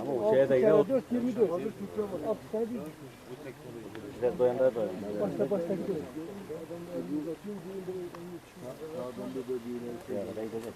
Ama o şeye de yine o 4 24. 6 tane bir bize doyanlar doyan. başta başta gidiyor. Yani ben gidecek.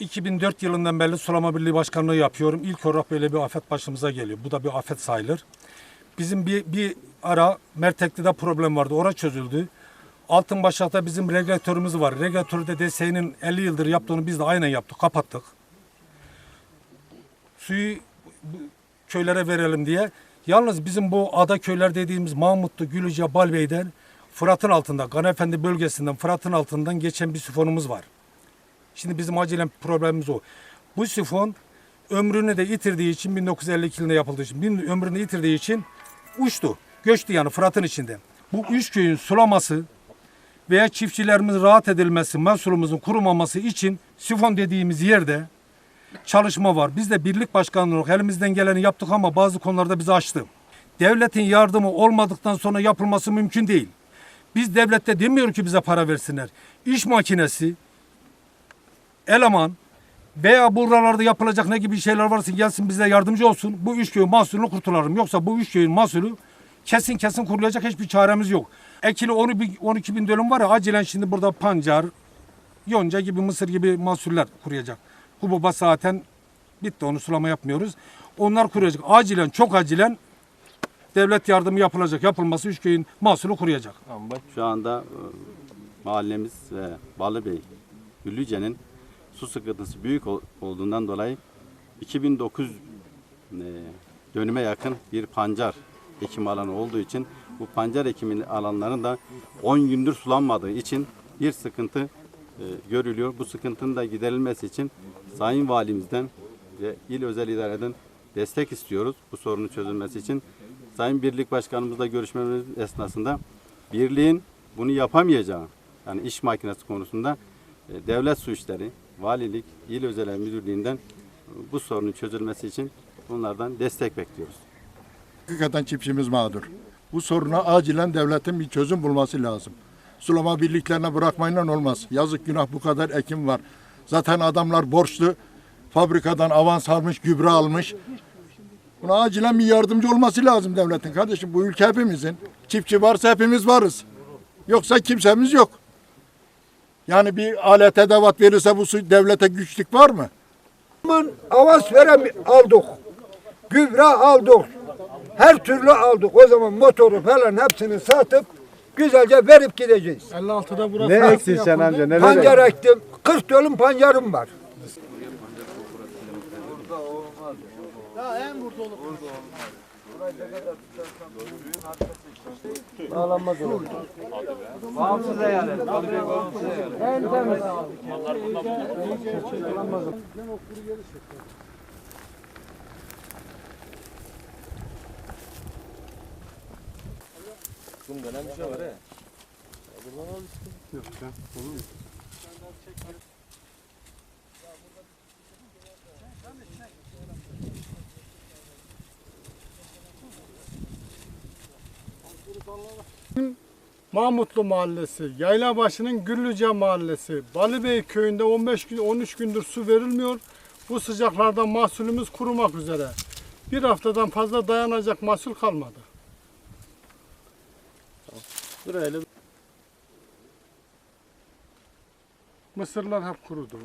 2004 yılından beri Sulama Birliği Başkanlığı yapıyorum. İlk olarak böyle bir afet başımıza geliyor. Bu da bir afet sayılır. Bizim bir, bir ara Mertekli'de problem vardı. Ora çözüldü. Altınbaşak'ta bizim regülatörümüz var. Regülatörü de DSE'nin 50 yıldır yaptığını biz de aynen yaptık. Kapattık. Suyu köylere verelim diye. Yalnız bizim bu ada köyler dediğimiz Mahmutlu, Gülüce, Balbey'den Fırat'ın altında, Ganefendi bölgesinden Fırat'ın altından geçen bir sifonumuz var. Şimdi bizim acilen problemimiz o. Bu sifon ömrünü de yitirdiği için 1952 yılında yapıldığı için bin- ömrünü yitirdiği için uçtu. Göçtü yani Fırat'ın içinde. Bu üç köyün sulaması veya çiftçilerimizin rahat edilmesi, mahsulümüzün kurumaması için sifon dediğimiz yerde çalışma var. Biz de birlik başkanlığı olarak elimizden geleni yaptık ama bazı konularda bizi aştı. Devletin yardımı olmadıktan sonra yapılması mümkün değil. Biz devlette demiyor ki bize para versinler. İş makinesi, eleman veya buralarda yapılacak ne gibi şeyler varsa gelsin bize yardımcı olsun. Bu üç köyün mahsulünü kurtulalım. Yoksa bu üç köyün mahsulü kesin kesin kurulacak hiçbir çaremiz yok. Ekili 10 bin- 12 bin dönüm var ya acilen şimdi burada pancar, yonca gibi mısır gibi mahsuller kuruyacak. Hububa zaten bitti onu sulama yapmıyoruz. Onlar kuruyacak. Acilen çok acilen devlet yardımı yapılacak. Yapılması üç köyün mahsulü kuruyacak. Şu anda e, mahallemiz ve Balıbey, Güllüce'nin su sıkıntısı büyük ol- olduğundan dolayı 2009 e, dönüme yakın bir pancar ekim alanı olduğu için bu pancar ekimin alanlarının da 10 gündür sulanmadığı için bir sıkıntı e, görülüyor. Bu sıkıntının da giderilmesi için Sayın Valimizden ve il özel idareden destek istiyoruz bu sorunun çözülmesi için. Sayın Birlik Başkanımızla görüşmemiz esnasında birliğin bunu yapamayacağı yani iş makinesi konusunda e, devlet su valilik, il özel müdürlüğünden e, bu sorunun çözülmesi için bunlardan destek bekliyoruz. Hakikaten çiftçimiz mağdur. Bu soruna acilen devletin bir çözüm bulması lazım. Sulama birliklerine bırakmayla olmaz. Yazık günah bu kadar ekim var. Zaten adamlar borçlu. Fabrikadan avans almış, gübre almış. Buna acilen bir yardımcı olması lazım devletin. Kardeşim bu ülke hepimizin. Çiftçi varsa hepimiz varız. Yoksa kimsemiz yok. Yani bir alet edevat verirse bu su- devlete güçlük var mı? Avans verem aldık. Gübre aldık. Her türlü aldık. O zaman motoru falan hepsini satıp güzelce verip gideceğiz. 56'da burası. Ne eksin sen amca? Neler Pancar ektim. 40 dönüm pancarım var. Bağlanmaz olur. Bağımsız eyalet. Balıbey bağımsız eyalet. En temiz. Kum dönem bir şey var he. Mahmutlu Mahallesi, Yaylabaşı'nın Güllüce Mahallesi, Balıbey köyünde 15 gün 13 gündür su verilmiyor. Bu sıcaklarda mahsulümüz kurumak üzere. Bir haftadan fazla dayanacak mahsul kalmadı. Öyle. Mısırlar hep kurudu.